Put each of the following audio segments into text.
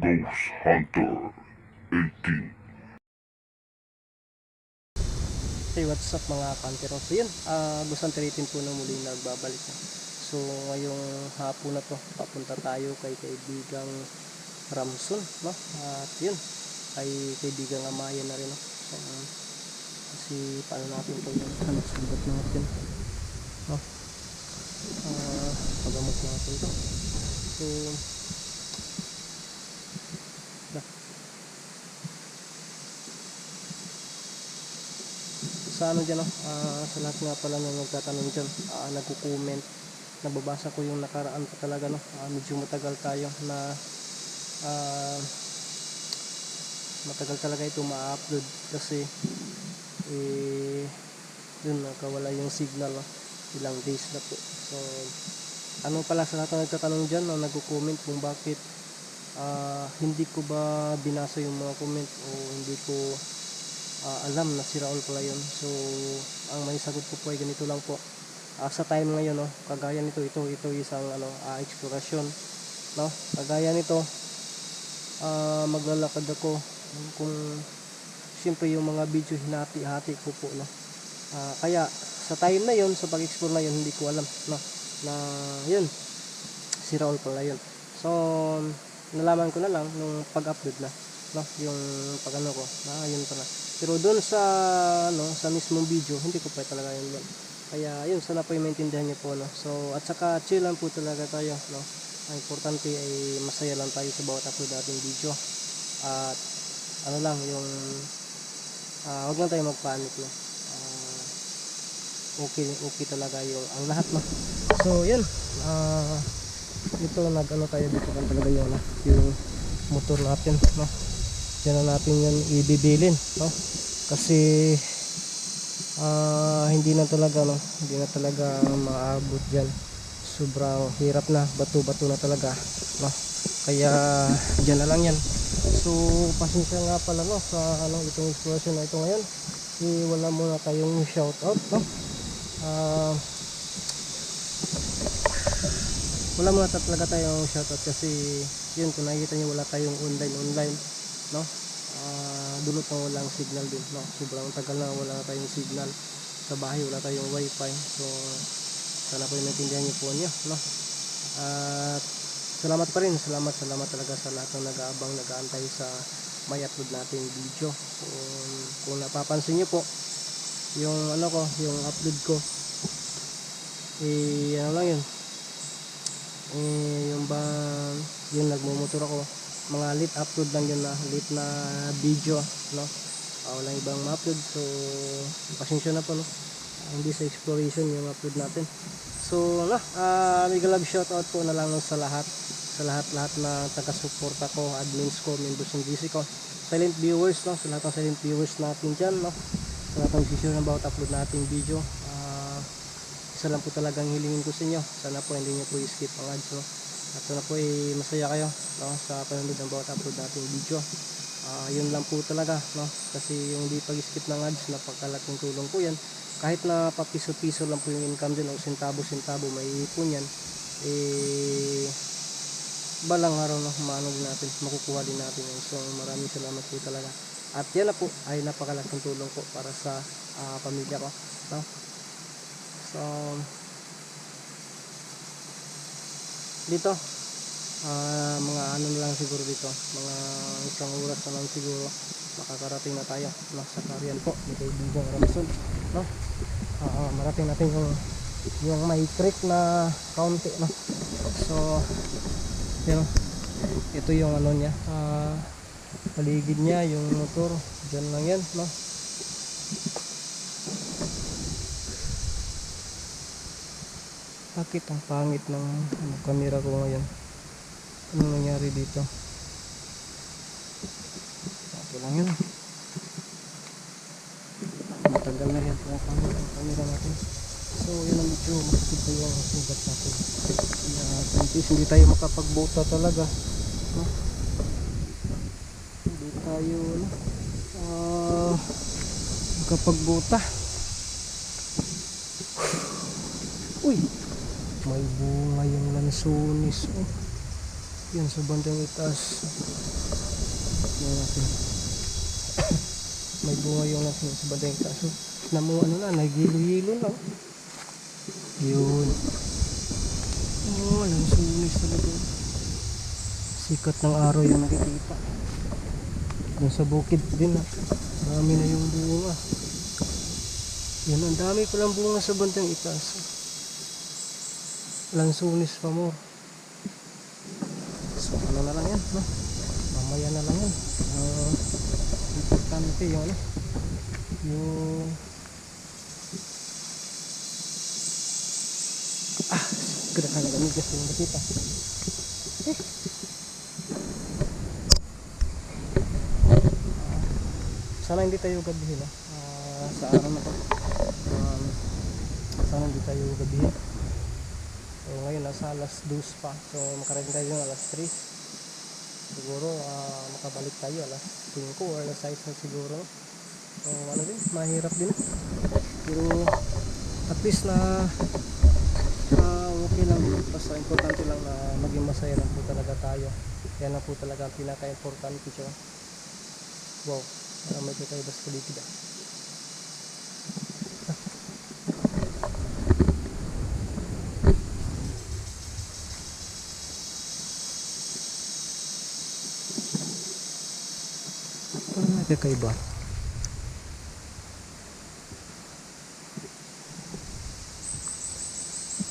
Ghost Hunter 18 Hey, what's up mga kantero? So yun, uh, gustong tiritin po na muli nagbabalik na. So ngayong hapon na to, papunta tayo kay kaibigang Ramson, no? At yun, ay kaibigang Amaya na rin, no? So, um, kasi paano natin to yung sugat natin, no? Uh, pagamot natin to. So, sa ano dyan, no? Ah, sa lahat nga pala na nagtatanong dyan, ah, nagko-comment, nababasa ko yung nakaraan pa talaga, no? Ah, medyo matagal tayo na ah, matagal talaga ito ma-upload kasi eh, dun nakawala yung signal, no? ilang days na po. So, ano pala sa lahat na nagtatanong dyan, no? nagko-comment kung bakit ah, hindi ko ba binasa yung mga comment o hindi ko ah, alam na si Raul pala yun. So, ang may sagot ko po ay ganito lang po. Ah, sa time ngayon, no, kagaya nito, ito, ito isang ano, ah, eksplorasyon. No? Kagaya nito, ah, maglalakad ako kung siyempre yung mga video hinati-hati ko po. No? Ah, kaya, sa time na yun, sa pag-explore na yun, hindi ko alam no, na yun, si Raul pala yun. So, nalaman ko na lang nung pag-upload na no yung pag ano ko ah yun pala pero doon sa ano sa mismong video hindi ko pa talaga yun yun. Kaya yun sana po maintindihan niyo po no? So at saka chill lang po talaga tayo no? Ang importante ay masaya lang tayo sa bawat upload nating video. At ano lang yung ah wag lang tayo magpanik no? Ah, okay okay talaga yung ang lahat no? So yun ah ito nag ano tayo dito kan talaga yung, ano, yung motor natin no Diyan na natin yan ibibilin no? Kasi ah, hindi na talaga no? Hindi na talaga maabot diyan sobrang hirap na bato bato na talaga no? Kaya diyan na lang yan. So pasensya nga pala no sa ano itong exploration na ito ngayon. Eh, wala muna tayong shout out no? Ah wala muna talaga tayong shoutout kasi yun kung nakikita nyo wala tayong online online no? Ah, dulot ng walang signal din no? Sobrang tagal na wala tayong signal sa bahay wala tayong wifi. So sana po yung naintindihan nyo po nyo no? At salamat pa rin salamat salamat talaga sa lahat ng nag-aabang nag-aantay sa may upload nating video. So, kung napapansin nyo po yung ano ko yung upload ko eh ano lang yun? Eh yung ba yung nagmumotor ako mga late upload lang yun na late na video no? Uh, walang ibang ma-upload. So pasensya na po no? Ah, hindi sa exploration yung upload natin. So na uh, mega love shoutout po na lang sa lahat sa lahat lahat na taga-suporta ko admins ko members ng GC ko. Silent viewers no? Sa lahat ng silent viewers natin dyan no? Sa lahat ng decision about upload nating video. Ah, isa lang po talagang hilingin ko sa inyo. Sana po hindi nyo po i-skip ang ads no at sana po ay masaya kayo no, sa panonood ng bawat upload nating video. Ah, yun lang po talaga no kasi yung di pag-skip ng ads napakalaking tulong po yan. Kahit na papiso-piso lang po yung income dyan o sentabo-sentabo may ipon yan eh balang araw na humanog natin makukuha din natin yun so maraming salamat po talaga. At yan na po ay napakalaking tulong po para sa ah, pamilya ko no. So dito. Ah, mga ano lang siguro dito. Mga isang oras na lang siguro. Makakarating na tayo. No, sa Karian po ni kaibigang Ramson no? Ah, marating natin yung yung may creek na kaunti no? So yun. Ito yung ano niya. Ah, paligid niya yung motor. Dyan lang yan no bakit ang pangit ng ano, camera ko ngayon? Ano nangyari dito? Okay lang yun? Matagal na yan kung pangit ang camera natin. So yun ang medyo masakit pa yung sugat natin. Kaya least hindi tayo makapagbota talaga no? hindi tayo ano, ah makapagbota uy may bunga yung lansones oh. Yan sa bandang itaas. May bunga yung natin sa bandang itaas. So, namo ano na, nagilo-hilo na. Yun. Oh, alam sunis talaga. Sikat ng araw yung nakikita. Yung sa bukid din na. Marami na yung bunga. Yan, ang dami palang bunga sa bandang itaas. Lansunis pa mo. So ano na lang yan, no? Mamaya na lang yan. Uh, importante yung ano, yung ah, ganda ka na gamit kasi yung nakita. Eh. sana hindi tayo gabihin? Ah, sa araw na to. Um, sana hindi tayo gabihin. Ngayon nasa alas 2 pa. So makarating tayo ng alas 3. Siguro ah, makabalik tayo alas 5 or alas 6 na siguro. So ano din, mahirap din. Pero at least na ah, okay lang. Basta importante lang na maging masaya lang po talaga tayo. Yan na po talaga ang pinaka-importante siya. Wow, parang may kakaiba sa paligid ah. Parang may.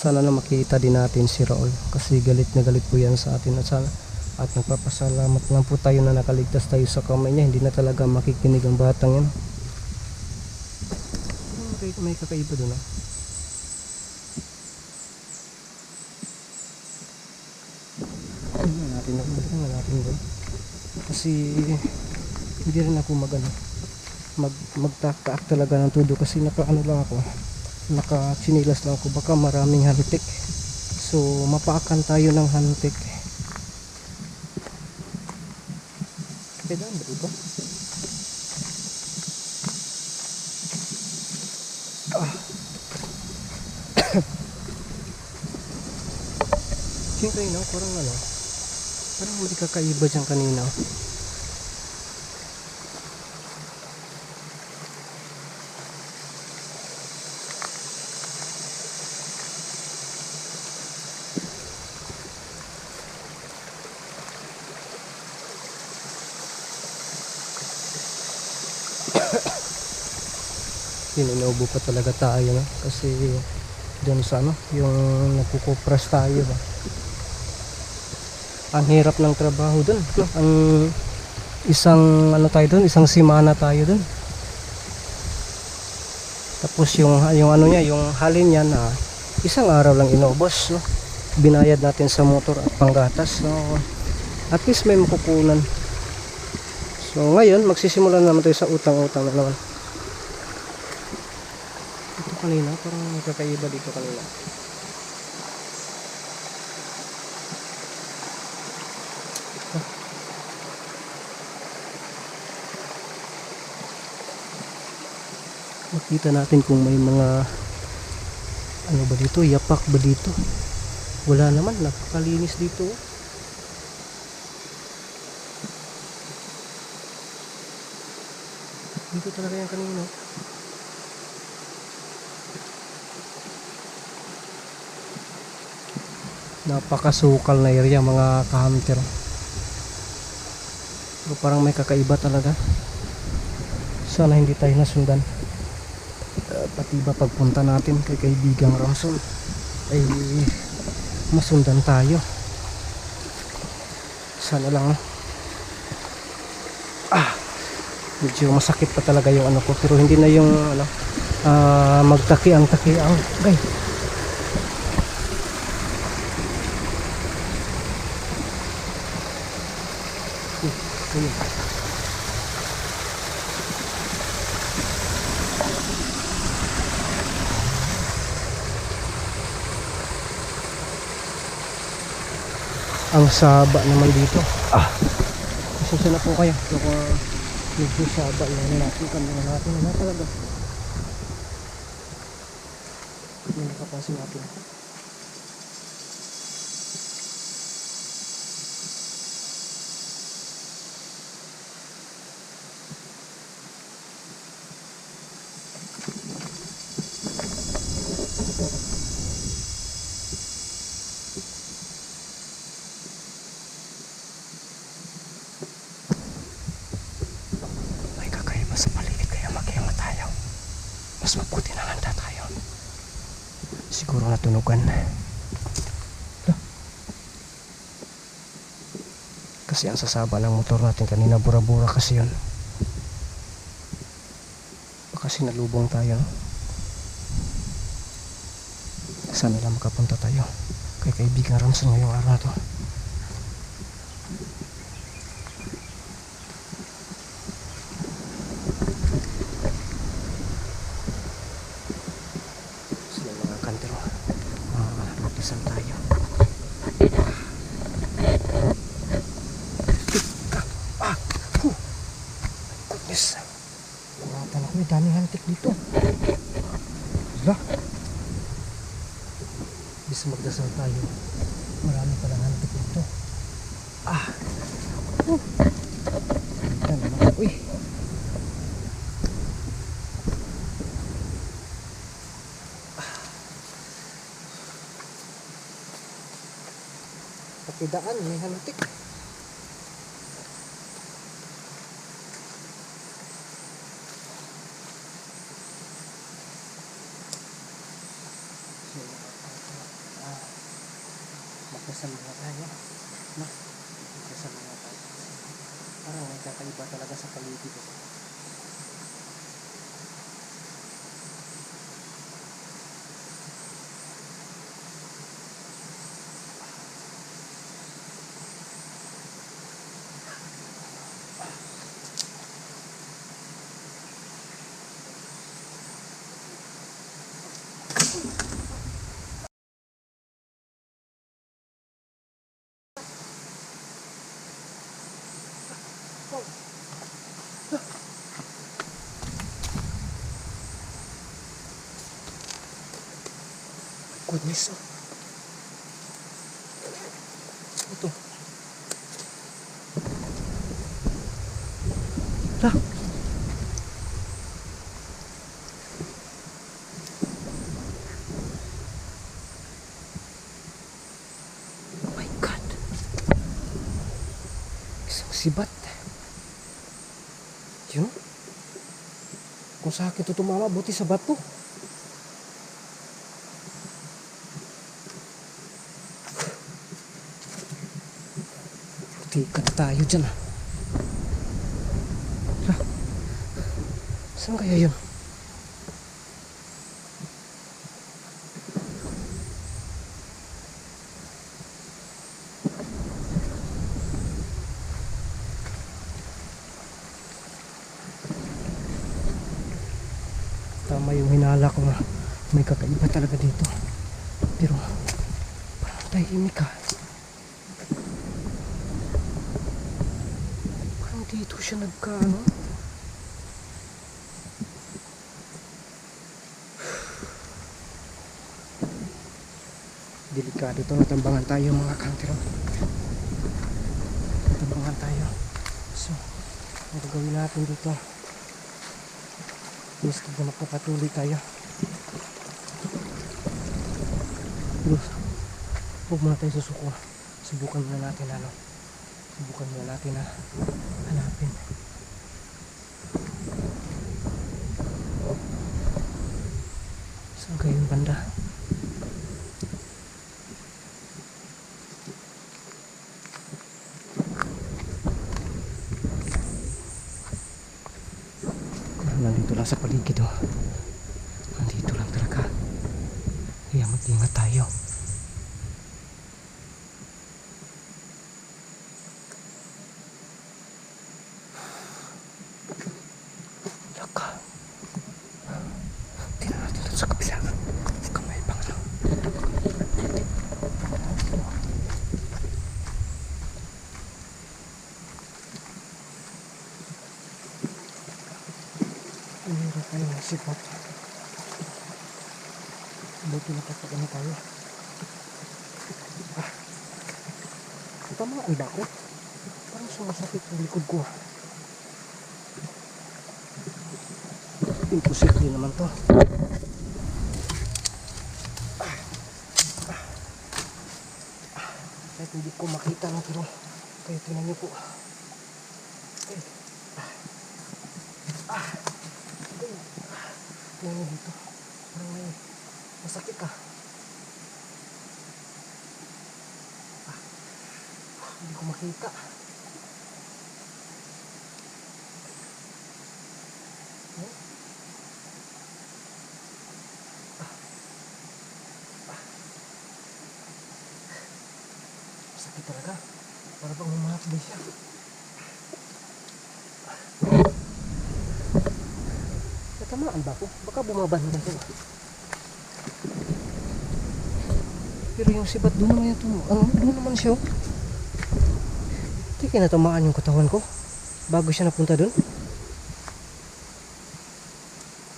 Sana na makita din natin si Raul kasi galit na galit po yan sa atin at sana at nagpapasalamat lang po tayo na nakaligtas tayo sa kamay niya. Hindi na talaga makikinig ang batang yan. May, may kakaiba doon ah. Natin natin doon kasi hindi rin ako mag ano mag magtakaak talaga ng todo kasi naka ano lang ako naka chinilas lang ako. Baka maraming hantik. So mapaakan tayo ng hantik. Kailangan ba ito? ah. Yung kanina parang ano parang may kakaiba dyan kanina Pininobo pa talaga tayo no? kasi dun sa ano yung nagkukupras tayo ba? Ang hirap ng trabaho dun. No? ang isang ano tayo dun isang simana tayo dun. Tapos yung yung ano niya yung halin niya na isang araw lang inubos no? Binayad natin sa motor at panggatas so at least may makukunan. So ngayon magsisimula naman tayo sa utang-utang na naman kanina parang kakaiba dito kanina. Makita natin kung may mga ano ba dito yapak ba dito? Wala naman napakalinis dito. Dito talaga yan kanina napakasukal na area mga ka-hunter. Pero parang may kakaiba talaga. Sana hindi tayo nasundan. Uh, pati ba pagpunta natin kay kaibigang Ramson ay masundan tayo. Sana lang no? ah medyo masakit pa talaga yung ano ko pero hindi na yung ano ah, magtaki ang taki ang gay Ayun. ang saba naman dito. Ah. Pasensya na po kayo. Baka medyo saba yung natin kamera natin. Ano talaga? May nakapansin natin mas maliit kaya magkayama tayo. Mas mabuti na handa tayo. Siguro natunugan. Kasi ang sasaba ng motor natin kanina, bura-bura kasi yun. Baka sinalubong tayo. Sana lang makapunta tayo kay kaibigan Ramson ngayong araw na to. Bis magdasal tayo. Marami palang hantik dito. Ah! Huh! Ito naman. Uy! Pakidaan, may hantik. Ah, Magdasal na tayo. Na, magdasal na tayo. Parang may kakaiba talaga sa paligid. eh. Goodness, oh. Ito. Lah. Oh my God. Isang sibat. Yun. Kung sa akin ito tumama, buti sa bato. Buti ka na tayo dyan ah. Hala. Saan kaya yun? Tama yung hinala ko na may kakaiba talaga dito. Pero parang tahimik ah. Parang dito siya nagkaano. Delikado ito. Natambangan tayo mga kantero. Natambangan tayo. So, ano gagawin natin dito? Gusto na magpapatuloy tayo. Pero, huwag muna tayo susuko. Subukan muna natin ano. Subukan muna natin na hanapin. Saan kayo yung banda? Nandito lang sa paligid oh. Nandito lang talaga. Kaya mag-ingat. Sipat. Buti na kapag ano tayo. Ah. Tamaan ba ako? Parang sumasakit ang likod ko. Imposible naman to. Ah. Ah. Ah. Kahit hindi ko makita na pero kayo tinan niyo po. Eh. Tingnan mo dito. Parang may masakit ah. Ah. Hindi ko makita. Oh. Ah. Ah. Masakit talaga. Para bang humahapdi siya. Natamaan ba ako? Baka bumabanda ko. Pero yung sibat doon naman yung tumo. Ano, doon naman siya. oh. Hindi kaya natamaan yung katawan ko. Bago siya napunta doon.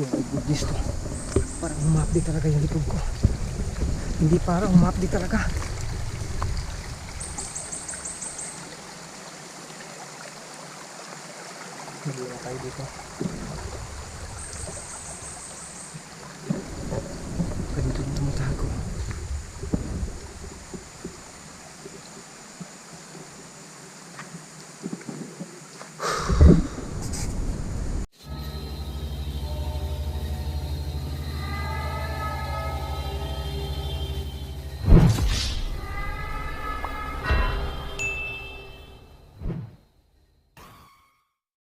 Oh my goodness to. Parang humapdi talaga yung likod ko. Hindi parang humapdi talaga. Hindi na tayo dito.